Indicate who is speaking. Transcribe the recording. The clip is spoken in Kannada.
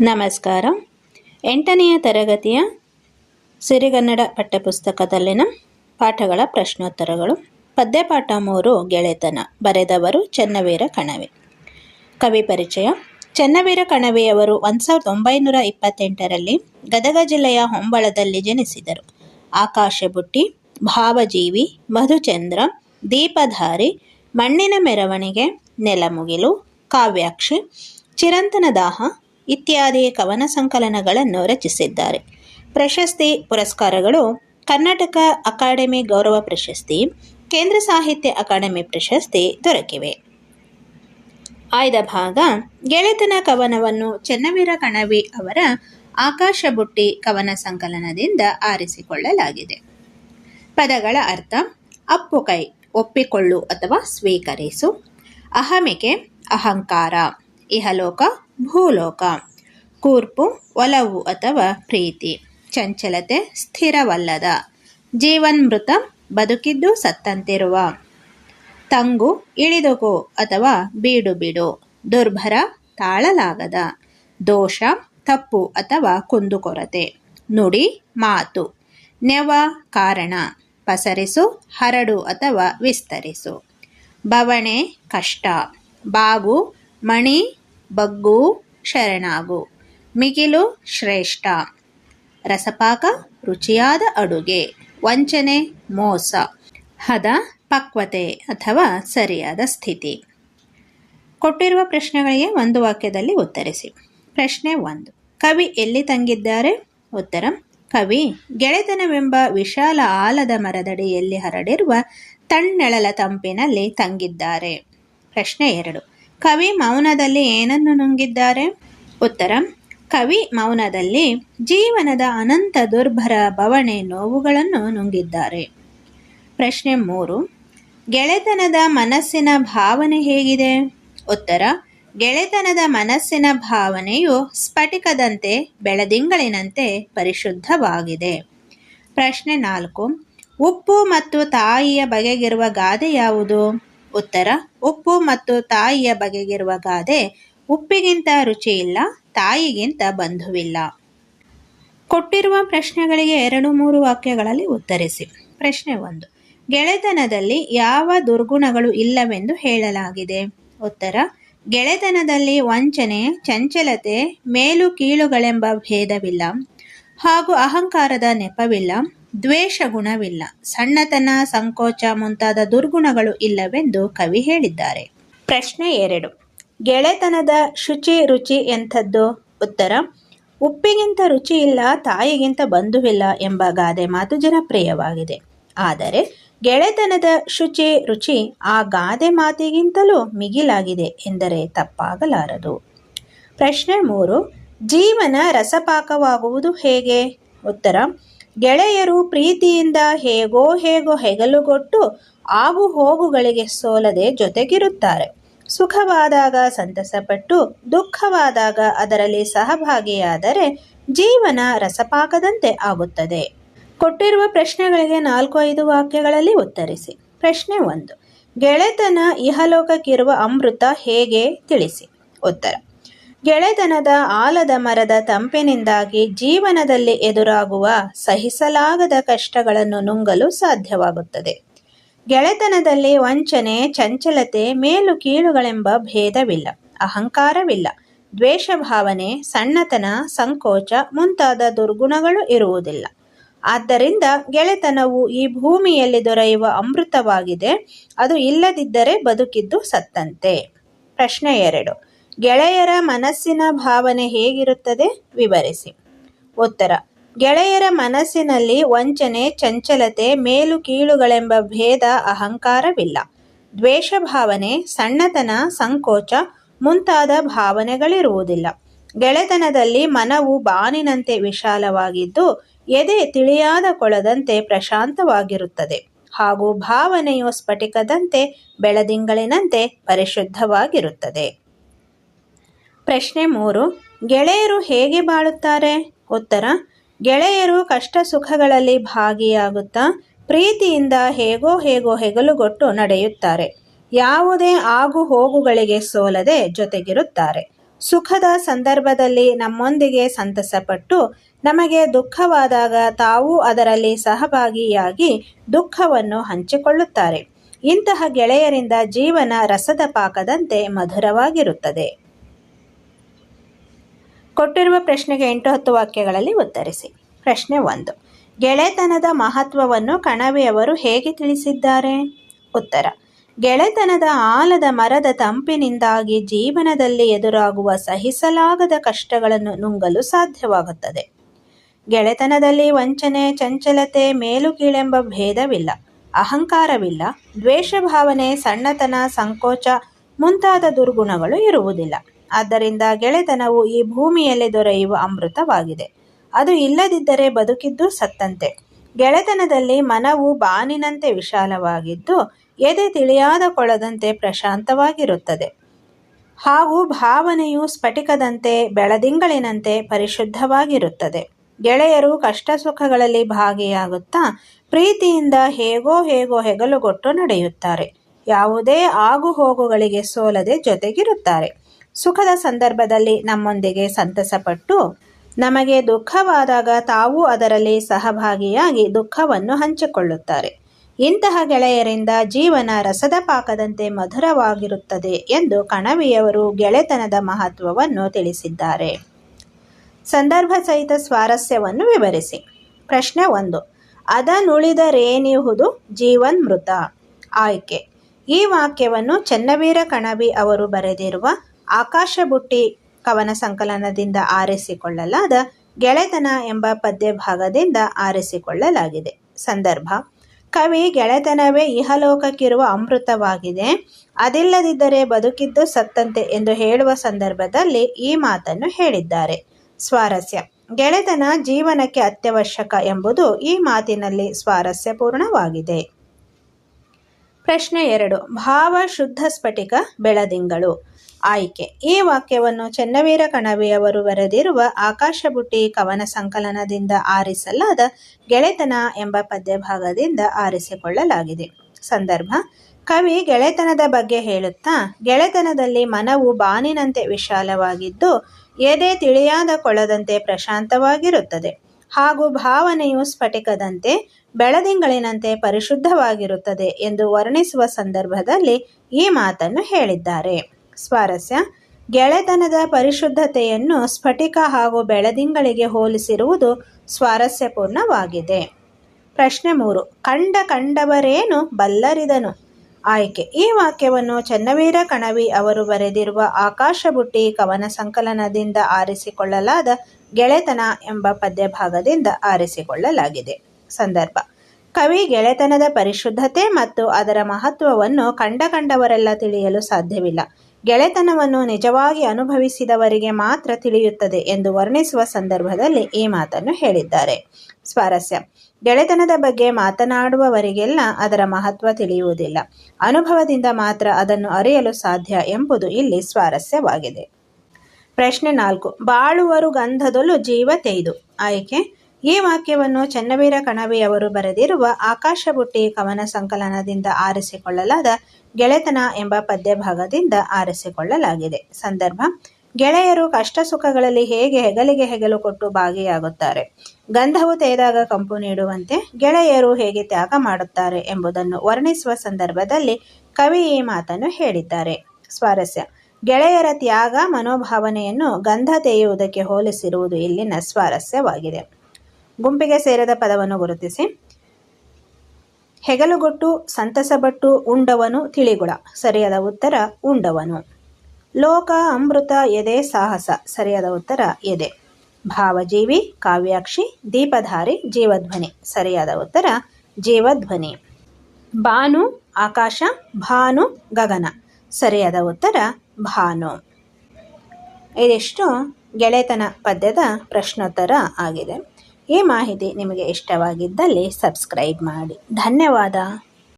Speaker 1: ನಮಸ್ಕಾರ. ಎಂಟನೆಯ ತರಗತಿಯ ಸಿರಿಗನ್ನಡ ಪಠ್ಯಪುಸ್ತಕದಲ್ಲಿನ ಪಾಠಗಳ ಪ್ರಶ್ನೋತ್ತರಗಳು. ಪದ್ಯಪಾಠ ಮೂರು, ಗೆಳೆತನ. ಬರೆದವರು ಚೆನ್ನವೀರ ಕಣವೆ. ಕವಿ ಪರಿಚಯ. ಚೆನ್ನವೀರ ಕಣವೆಯವರು ಒಂದು ಸಾವಿರದ ಒಂಬೈನೂರ ಇಪ್ಪತ್ತೆಂಟರಲ್ಲಿ ಗದಗ ಜಿಲ್ಲೆಯ ಹೊಂಬಳದಲ್ಲಿ ಜನಿಸಿದರು. ಆಕಾಶ ಬುಟ್ಟಿ ಭಾವಜೀವಿ, ಮಧುಚಂದ್ರ, ದೀಪಧಾರಿ, ಮಣ್ಣಿನ ಮೆರವಣಿಗೆ, ನೆಲಮುಗಿಲು, ಕಾವ್ಯಾಕ್ಷಿ ಚಿರಂತನ ದಾಹ ಇತ್ಯಾದಿ ಕವನ ಸಂಕಲನಗಳನ್ನು ರಚಿಸಿದ್ದಾರೆ. ಪ್ರಶಸ್ತಿ ಪುರಸ್ಕಾರಗಳು ಕರ್ನಾಟಕ ಅಕಾಡೆಮಿ ಗೌರವ ಪ್ರಶಸ್ತಿ, ಕೇಂದ್ರ ಸಾಹಿತ್ಯ ಅಕಾಡೆಮಿ ಪ್ರಶಸ್ತಿ ದೊರಕಿವೆ. ಆಯ್ದ ಭಾಗ, ಗೆಳೆತನ ಕವನವನ್ನು ಚೆನ್ನವೀರ ಕಣವಿ ಅವರ ಆಕಾಶ ಬುಟ್ಟಿ ಕವನ ಸಂಕಲನದಿಂದ ಆರಿಸಿಕೊಳ್ಳಲಾಗಿದೆ. ಪದಗಳ ಅರ್ಥ, ಅಪ್ಪು ಕೈ, ಒಪ್ಪಿಕೊಳ್ಳು ಅಥವಾ ಸ್ವೀಕರಿಸು, ಅಹಮಿಕೆ, ಅಹಂಕಾರ, ಇಹಲೋಕ ಭೂಲೋಕ. ಕೂರ್ಪು, ಒಲವು ಅಥವಾ ಪ್ರೀತಿ. ಚಂಚಲತೆ ಸ್ಥಿರವಲ್ಲದ. ಜೀವನ್ಮೃತ ಬದುಕಿದ್ದು ಸತ್ತಂತಿರುವ. ತಂಗು ಇಳಿದುಗೋ ಅಥವಾ ಬೀಡು ಬಿಡು. ದುರ್ಭರ, ತಾಳಲಾಗದ. ದೋಷ, ತಪ್ಪು ಅಥವಾ ಕುಂದುಕೊರತೆ ನುಡಿ, ಮಾತು. ನೆವ ಕಾರಣ. ಪಸರಿಸು, ಹರಡು ಅಥವಾ ವಿಸ್ತರಿಸು. ಬವಣೆ, ಕಷ್ಟ. ಬಾಗು, ಮಣಿ ಬಗ್ಗು ಶರಣಾಗು. ಮಿಗಿಲು ಶ್ರೇಷ್ಠ. ರಸಪಾಕ ರುಚಿಯಾದ ಅಡುಗೆ. ವಂಚನೆ ಮೋಸ. ಹದ ಪಕ್ವತೆ ಅಥವಾ ಸರಿಯಾದ ಸ್ಥಿತಿ. ಕೊಟ್ಟಿರುವ ಪ್ರಶ್ನೆಗಳಿಗೆ ಒಂದು ವಾಕ್ಯದಲ್ಲಿ ಉತ್ತರಿಸಿ. ಪ್ರಶ್ನೆ ಒಂದು. ಕವಿ ಎಲ್ಲಿ ತಂಗಿದ್ದಾರೆ? ಉತ್ತರ, ಕವಿ ಗೆಳೆತನವೆಂಬ ವಿಶಾಲ ಆಲದ ಮರದಡಿಯಲ್ಲಿ ಹರಡಿರುವ ತಣ್ಣೆಳಲ ತಂಪಿನಲ್ಲಿ ತಂಗಿದ್ದಾರೆ. ಪ್ರಶ್ನೆ ಎರಡು. ಕವಿ ಮೌನದಲ್ಲಿ ಏನನ್ನು ನುಂಗಿದ್ದಾರೆ? ಉತ್ತರ, ಕವಿ ಮೌನದಲ್ಲಿ ಜೀವನದ ಅನಂತ ದುರ್ಭರ ಬವಣೆ ನೋವುಗಳನ್ನು ನುಂಗಿದ್ದಾರೆ. ಪ್ರಶ್ನೆ ಮೂರು, ಗೆಳೆತನದ ಮನಸ್ಸಿನ ಭಾವನೆ ಹೇಗಿದೆ? ಉತ್ತರ, ಗೆಳೆತನದ ಮನಸ್ಸಿನ ಭಾವನೆಯು ಸ್ಫಟಿಕದಂತೆ ಬೆಳದಿಂಗಳಿನಂತೆ ಪರಿಶುದ್ಧವಾಗಿದೆ. ಪ್ರಶ್ನೆ ನಾಲ್ಕು, ಉಪ್ಪು ಮತ್ತು ತಾಯಿಯ ಬಗೆಗಿರುವ ಗಾದೆ ಯಾವುದು? ಉತ್ತರ, ಉಪ್ಪು ಮತ್ತು ತಾಯಿಯ ಬಗೆಗಿರುವ ಗಾದೆ ಉಪ್ಪಿಗಿಂತ ರುಚಿಯಿಲ್ಲ, ತಾಯಿಗಿಂತ ಬಂಧುವಿಲ್ಲ. ಕೊಟ್ಟಿರುವ ಪ್ರಶ್ನೆಗಳಿಗೆ ಎರಡು ಮೂರು ವಾಕ್ಯಗಳಲ್ಲಿ ಉತ್ತರಿಸಿ. ಪ್ರಶ್ನೆ ಒಂದು, ಗೆಳೆತನದಲ್ಲಿ ಯಾವ ದುರ್ಗುಣಗಳು ಇಲ್ಲವೆಂದು ಹೇಳಲಾಗಿದೆ? ಉತ್ತರ, ಗೆಳೆತನದಲ್ಲಿ ವಂಚನೆ, ಚಂಚಲತೆ, ಮೇಲು ಕೀಳುಗಳೆಂಬ ಭೇದವಿಲ್ಲ ಹಾಗೂ ಅಹಂಕಾರದ ನೆಪವಿಲ್ಲ. ದ್ವೇಷ ಗುಣವಿಲ್ಲ ಸಣ್ಣತನ, ಸಂಕೋಚ ಮುಂತಾದ ದುರ್ಗುಣಗಳು ಇಲ್ಲವೆಂದು ಕವಿ ಹೇಳಿದ್ದಾರೆ. ಪ್ರಶ್ನೆ ಎರಡು. ಗೆಳೆತನದ ಶುಚಿ ರುಚಿ ಎಂಥದ್ದು? ಉತ್ತರ, ಉಪ್ಪಿಗಿಂತ ರುಚಿ ಇಲ್ಲ, ತಾಯಿಗಿಂತ ಬಂಧುವಿಲ್ಲ ಎಂಬ ಗಾದೆ ಮಾತು ಜನಪ್ರಿಯವಾಗಿದೆ. ಆದರೆ, ಗೆಳೆತನದ ಶುಚಿ ರುಚಿ ಆ ಗಾದೆ ಮಾತಿಗಿಂತಲೂ ಮಿಗಿಲಾಗಿದೆ ಎಂದರೆ ತಪ್ಪಾಗಲಾರದು. ಪ್ರಶ್ನೆ ಮೂರು. ಜೀವನ ರಸಪಾಕವಾಗುವುದು ಹೇಗೆ? ಉತ್ತರ ಗೆಳೆಯರು ಪ್ರೀತಿಯಿಂದ ಹೇಗೋ ಹೇಗೋ ಹೆಗಲುಗೊಟ್ಟು ಆಗು ಹೋಗುಗಳಿಗೆ ಸೋಲದೆ ಜೊತೆಗಿರುತ್ತಾರೆ. ಸುಖವಾದಾಗ ಸಂತಸಪಟ್ಟು, ದುಃಖವಾದಾಗ ಅದರಲ್ಲಿ ಸಹಭಾಗಿಯಾದರೆ ಜೀವನ ರಸಪಾಕದಂತೆ ಆಗುತ್ತದೆ. ಕೊಟ್ಟಿರುವ ಪ್ರಶ್ನೆಗಳಿಗೆ ನಾಲ್ಕು ಐದು ವಾಕ್ಯಗಳಲ್ಲಿ ಉತ್ತರಿಸಿ. ಪ್ರಶ್ನೆ ಒಂದು, ಗೆಳೆತನ ಇಹಲೋಕಕ್ಕಿರುವ ಅಮೃತ ಹೇಗೆ ತಿಳಿಸಿ? ಉತ್ತರ ಗೆಳೆತನದ ಆಲದ ಮರದ ತಂಪಿನಿಂದಾಗಿ ಜೀವನದಲ್ಲಿ ಎದುರಾಗುವ ಸಹಿಸಲಾಗದ ಕಷ್ಟಗಳನ್ನು ನುಂಗಲು ಸಾಧ್ಯವಾಗುತ್ತದೆ. ಗೆಳೆತನದಲ್ಲಿ ವಂಚನೆ, ಚಂಚಲತೆ, ಮೇಲು ಕೀಳುಗಳೆಂಬ ಭೇದವಿಲ್ಲ, ಅಹಂಕಾರವಿಲ್ಲ ದ್ವೇಷ ಭಾವನೆ ಸಣ್ಣತನ, ಸಂಕೋಚ ಮುಂತಾದ ದುರ್ಗುಣಗಳು ಇರುವುದಿಲ್ಲ. ಆದ್ದರಿಂದ ಗೆಳೆತನವು ಈ ಭೂಮಿಯಲ್ಲಿ ದೊರೆಯುವ ಅಮೃತವಾಗಿದೆ, ಅದು ಇಲ್ಲದಿದ್ದರೆ ಬದುಕಿದ್ದು ಸತ್ತಂತೆ. ಪ್ರಶ್ನೆ ಎರಡು. ಗೆಳೆಯರ ಮನಸ್ಸಿನ ಭಾವನೆ ಹೇಗಿರುತ್ತದೆ? ವಿವರಿಸಿ. ಉತ್ತರ. ಗೆಳೆಯರ ಮನಸ್ಸಿನಲ್ಲಿ ವಂಚನೆ, ಚಂಚಲತೆ, ಮೇಲು ಕೀಳುಗಳೆಂಬ ಭೇದ, ಅಹಂಕಾರವಿಲ್ಲ. ದ್ವೇಷ ಭಾವನೆ ಸಣ್ಣತನ, ಸಂಕೋಚ ಮುಂತಾದ ಭಾವನೆಗಳಿರುವುದಿಲ್ಲ. ಗೆಳೆತನದಲ್ಲಿ ಮನವು ಬಾನಿನಂತೆ ವಿಶಾಲವಾಗಿದ್ದು, ಎದೆ ತಿಳಿಯಾದ ಕೊಳದಂತೆ ಪ್ರಶಾಂತವಾಗಿರುತ್ತದೆ. ಹಾಗೂ ಭಾವನೆಯು ಸ್ಫಟಿಕದಂತೆ, ಬೆಳದಿಂಗಳಿನಂತೆ ಪರಿಶುದ್ಧವಾಗಿರುತ್ತದೆ. ಪ್ರಶ್ನೆ ಮೂರು, ಗೆಳೆಯರು ಹೇಗೆ ಬಾಳುತ್ತಾರೆ? ಉತ್ತರ, ಗೆಳೆಯರು ಕಷ್ಟ ಸುಖಗಳಲ್ಲಿ ಭಾಗಿಯಾಗುತ್ತಾ ಪ್ರೀತಿಯಿಂದ ಹೇಗೋ ಹೇಗೋ ಹೆಗಲುಗೊಟ್ಟು ನಡೆಯುತ್ತಾರೆ. ಯಾವುದೇ ಆಗು ಹೋಗುಗಳಿಗೆ ಸೋಲದೆ ಜೊತೆಗಿರುತ್ತಾರೆ. ಸುಖದ ಸಂದರ್ಭದಲ್ಲಿ ನಮ್ಮೊಂದಿಗೆ ಸಂತಸಪಟ್ಟು ನಮಗೆ ದುಃಖವಾದಾಗ ತಾವು ಅದರಲ್ಲಿ ಸಹಭಾಗಿಯಾಗಿ ದುಃಖವನ್ನು ಹಂಚಿಕೊಳ್ಳುತ್ತಾರೆ. ಇಂತಹ ಗೆಳೆಯರಿಂದ ಜೀವನ ರಸದ ಪಾಕದಂತೆ ಮಧುರವಾಗಿರುತ್ತದೆ. ಕೊಟ್ಟಿರುವ ಪ್ರಶ್ನೆಗೆ ಎಂಟು ಹತ್ತು ವಾಕ್ಯಗಳಲ್ಲಿ ಉತ್ತರಿಸಿ. ಪ್ರಶ್ನೆ ಒಂದು. ಗೆಳೆತನದ ಮಹತ್ವವನ್ನು ಕಣವೆಯವರು ಹೇಗೆ ತಿಳಿಸಿದ್ದಾರೆ? ಉತ್ತರ. ಗೆಳೆತನದ ಆಲದ ಮರದ ತಂಪಿನಿಂದಾಗಿ ಜೀವನದಲ್ಲಿ ಎದುರಾಗುವ ಸಹಿಸಲಾಗದ ಕಷ್ಟಗಳನ್ನು ನುಂಗಲು ಸಾಧ್ಯವಾಗುತ್ತದೆ. ಗೆಳೆತನದಲ್ಲಿ ವಂಚನೆ, ಚಂಚಲತೆ, ಮೇಲುಕೀಳೆಂಬ ಭೇದವಿಲ್ಲ, ಅಹಂಕಾರವಿಲ್ಲ ದ್ವೇಷ ಭಾವನೆ ಸಣ್ಣತನ, ಸಂಕೋಚ ಮುಂತಾದ ದುರ್ಗುಣಗಳು ಇರುವುದಿಲ್ಲ. ಆದ್ದರಿಂದ ಗೆಳೆತನವು ಈ ಭೂಮಿಯಲ್ಲಿ ದೊರೆಯುವ ಅಮೃತವಾಗಿದೆ. ಅದು ಇಲ್ಲದಿದ್ದರೆ ಬದುಕಿದ್ದು ಸತ್ತಂತೆ. ಗೆಳೆತನದಲ್ಲಿ ಮನವು ಬಾನಿನಂತೆ ವಿಶಾಲವಾಗಿದ್ದು, ಎದೆ ತಿಳಿಯಾದ ಕೊಳದಂತೆ ಪ್ರಶಾಂತವಾಗಿರುತ್ತದೆ. ಹಾಗೂ ಭಾವನೆಯು ಸ್ಫಟಿಕದಂತೆ, ಬೆಳದಿಂಗಳಿನಂತೆ ಪರಿಶುದ್ಧವಾಗಿರುತ್ತದೆ. ಗೆಳೆಯರು ಕಷ್ಟ ಸುಖಗಳಲ್ಲಿ ಭಾಗಿಯಾಗುತ್ತಾ, ಪ್ರೀತಿಯಿಂದ ಹೇಗೋ ಹೇಗೋ ಹೆಗಲುಗೊಟ್ಟು ನಡೆಯುತ್ತಾರೆ. ಯಾವುದೇ ಆಗು ಹೋಗುಗಳಿಗೆ ಸೋಲದೆ ಜೊತೆಗಿರುತ್ತಾರೆ. ಸುಖದ ಸಂದರ್ಭದಲ್ಲಿ ನಮ್ಮೊಂದಿಗೆ ಸಂತಸಪಟ್ಟು ನಮಗೆ ದುಃಖವಾದಾಗ ತಾವು ಅದರಲ್ಲಿ ಸಹಭಾಗಿಯಾಗಿ ದುಃಖವನ್ನು ಹಂಚಿಕೊಳ್ಳುತ್ತಾರೆ. ಇಂತಹ ಗೆಳೆಯರಿಂದ ಜೀವನ ರಸದ ಪಾಕದಂತೆ ಮಧುರವಾಗಿರುತ್ತದೆ ಎಂದು ಕಣವಿಯವರು ಗೆಳೆತನದ ಮಹತ್ವವನ್ನು ತಿಳಿಸಿದ್ದಾರೆ. ಸಂದರ್ಭ ಸಹಿತ ಸ್ವಾರಸ್ಯವನ್ನು ವಿವರಿಸಿ. ಪ್ರಶ್ನೆ ಒಂದು. ಅದನುಳಿದರೇನಿಹುದು ಜೀವನ್ಮೃತ. ಆಯ್ಕೆ. ಈ ವಾಕ್ಯವನ್ನು ಚನ್ನವೀರ ಕಣವಿ ಅವರು ಬರೆದಿರುವ ಆಕಾಶ ಬುಟ್ಟಿ ಕವನ ಸಂಕಲನದಿಂದ ಆರಿಸಿಕೊಳ್ಳಲಾದ ಗೆಳೆತನ ಎಂಬ ಪದ್ಯ ಭಾಗದಿಂದ ಆರಿಸಿಕೊಳ್ಳಲಾಗಿದೆ. ಸಂದರ್ಭ, ಕವಿ ಗೆಳೆತನವೇ ಇಹಲೋಕಕ್ಕಿರುವ ಅಮೃತವಾಗಿದೆ. ಅದಿಲ್ಲದಿದ್ದರೆ ಬದುಕಿದ್ದು ಸತ್ತಂತೆ ಎಂದು ಹೇಳುವ ಸಂದರ್ಭದಲ್ಲಿ ಈ ಮಾತನ್ನು ಹೇಳಿದ್ದಾರೆ. ಸ್ವಾರಸ್ಯ, ಗೆಳೆತನ ಜೀವನಕ್ಕೆ ಅತ್ಯವಶ್ಯಕ ಎಂಬುದು ಈ ಮಾತಿನಲ್ಲಿ ಸ್ವಾರಸ್ಯಪೂರ್ಣವಾಗಿದೆ. ಪ್ರಶ್ನೆ ಎರಡು ಭಾವ ಶುದ್ಧ ಸ್ಫಟಿಕ ಬೆಳದಿಂಗಳು. ಆಯ್ಕೆ. ಈ ವಾಕ್ಯವನ್ನು ಚೆನ್ನವೀರ ಕಣವಿಯವರು ಬರೆದಿರುವ ಆಕಾಶಬುಟ್ಟಿ ಕವನ ಸಂಕಲನದಿಂದ ಆರಿಸಲಾದ ಗೆಳೆತನ ಎಂಬ ಪದ್ಯಭಾಗದಿಂದ ಆರಿಸಿಕೊಳ್ಳಲಾಗಿದೆ. ಸಂದರ್ಭ, ಕವಿ ಗೆಳೆತನದ ಬಗ್ಗೆ ಹೇಳುತ್ತಾ, ಗೆಳೆತನದಲ್ಲಿ ಮನವು ಬಾನಿನಂತೆ ವಿಶಾಲವಾಗಿದ್ದು, ಎದೆ ತಿಳಿಯಾದ ಕೊಳದಂತೆ ಪ್ರಶಾಂತವಾಗಿರುತ್ತದೆ. ಹಾಗೂ ಭಾವನೆಯು ಸ್ಫಟಿಕದಂತೆ, ಬೆಳದಿಂಗಳಿನಂತೆ ಪರಿಶುದ್ಧವಾಗಿರುತ್ತದೆ ಎಂದು ವರ್ಣಿಸುವ ಸಂದರ್ಭದಲ್ಲಿ ಈ ಮಾತನ್ನು ಹೇಳಿದ್ದಾರೆ. ಸ್ವಾರಸ್ಯ. ಗೆಳೆತನದ ಪರಿಶುದ್ಧತೆಯನ್ನು ಸ್ಫಟಿಕ ಹಾಗೂ ಬೆಳದಿಂಗಳಿಗೆ ಹೋಲಿಸಿರುವುದು ಸ್ವಾರಸ್ಯಪೂರ್ಣವಾಗಿದೆ. ಪ್ರಶ್ನೆ ಮೂರು. ಕಂಡ ಕಂಡವರೇನು ಬಲ್ಲರಿದನು? ಆಯ್ಕೆ. ಈ ವಾಕ್ಯವನ್ನು ಚನ್ನವೀರ ಕಣವಿ ಅವರು ಬರೆದಿರುವ ಆಕಾಶಬುಟ್ಟಿ ಕವನ ಸಂಕಲನದಿಂದ ಆರಿಸಿಕೊಳ್ಳಲಾದ ಗೆಳೆತನ ಎಂಬ ಪದ್ಯಭಾಗದಿಂದ ಆರಿಸಿಕೊಳ್ಳಲಾಗಿದೆ. ಸಂದರ್ಭ. ಕವಿ ಗೆಳೆತನದ ಪರಿಶುದ್ಧತೆ ಮತ್ತು ಅದರ ಮಹತ್ವವನ್ನು ಕಂಡ ಕಂಡವರೆಲ್ಲ ತಿಳಿಯಲು ಸಾಧ್ಯವಿಲ್ಲ. ಗೆಳೆತನವನ್ನು ನಿಜವಾಗಿ ಅನುಭವಿಸಿದವರಿಗೆ ಮಾತ್ರ ತಿಳಿಯುತ್ತದೆ ಎಂದು ವರ್ಣಿಸುವ ಸಂದರ್ಭದಲ್ಲಿ ಈ ಮಾತನ್ನು ಹೇಳಿದ್ದಾರೆ. ಸ್ವಾರಸ್ಯ. ಗೆಳೆತನದ ಬಗ್ಗೆ ಮಾತನಾಡುವವರಿಗೆಲ್ಲ ಅದರ ಮಹತ್ವ ತಿಳಿಯುವುದಿಲ್ಲ. ಅನುಭವದಿಂದ ಮಾತ್ರ ಅದನ್ನು ಅರಿಯಲು ಸಾಧ್ಯ ಎಂಬುದು ಇಲ್ಲಿ ಸ್ವಾರಸ್ಯವಾಗಿದೆ. ಪ್ರಶ್ನೆ ನಾಲ್ಕು. ಬಾಳುವರು ಗಂಧದೊಲು ಜೀವ ತೆಯ್ದು. ಆಯ್ಕೆ? ಈ ವಾಕ್ಯವನ್ನು ಚನ್ನವೀರ ಕಣವಿಯವರು ಬರೆದಿರುವ ಆಕಾಶ ಬುಟ್ಟಿ ಕವನ ಸಂಕಲನದಿಂದ ಆರಿಸಿಕೊಳ್ಳಲಾದ ಗೆಳೆತನ ಎಂಬ ಪದ್ಯಭಾಗದಿಂದ ಆರಿಸಿಕೊಳ್ಳಲಾಗಿದೆ. ಸಂದರ್ಭ, ಗೆಳೆಯರು ಕಷ್ಟ ಸುಖಗಳಲ್ಲಿ ಹೇಗೆ ಹೆಗಲಿಗೆ ಹೆಗಲು ಕೊಟ್ಟು ಭಾಗಿಯಾಗುತ್ತಾರೆ? ಗಂಧವು ತೇದಾಗ ಕಂಪು ನೀಡುವಂತೆ ಗೆಳೆಯರು ಹೇಗೆ ತ್ಯಾಗ ಮಾಡುತ್ತಾರೆ ಎಂಬುದನ್ನು ವರ್ಣಿಸುವ ಸಂದರ್ಭದಲ್ಲಿ ಕವಿ ಈ ಮಾತನ್ನು ಹೇಳಿದ್ದಾರೆ. ಸ್ವಾರಸ್ಯ, ಗೆಳೆಯರ ತ್ಯಾಗ ಮನೋಭಾವನೆಯನ್ನು ಗಂಧ ತೇಯುವುದಕ್ಕೆ ಹೋಲಿಸಿರುವುದು ಇಲ್ಲಿನ ಸ್ವಾರಸ್ಯವಾಗಿದೆ. ಗುಂಪಿಗೆ ಸೇರದ ಪದವನ್ನು ಗುರುತಿಸಿ. ಹೆಗಲುಗೊಟ್ಟು ಸಂತಸಬಟ್ಟು ಉಂಡವನು, ತಿಳಿಗುಳ. ಸರಿಯಾದ ಉತ್ತರ, ಉಂಡವನು. ಲೋಕ, ಅಮೃತ, ಎದೆ, ಸಾಹಸ. ಸರಿಯಾದ ಉತ್ತರ, ಎದೆ. ಭಾವಜೀವಿ, ಕಾವ್ಯಾಕ್ಷಿ, ದೀಪಧಾರಿ, ಜೀವಧ್ವನಿ. ಸರಿಯಾದ ಉತ್ತರ, ಜೀವಧ್ವನಿ. ಭಾನು, ಆಕಾಶ, ಭಾನು, ಗಗನ. ಸರಿಯಾದ ಉತ್ತರ, ಭಾನು. ಇದಿಷ್ಟು ಗೆಳೆತನ ಪದ್ಯದ ಪ್ರಶ್ನೋತ್ತರ ಆಗಿದೆ. ಈ ಮಾಹಿತಿ ನಿಮಗೆ ಇಷ್ಟವಾಗಿದ್ದಲ್ಲಿ ಸಬ್ಸ್ಕ್ರೈಬ್ ಮಾಡಿ. ಧನ್ಯವಾದ.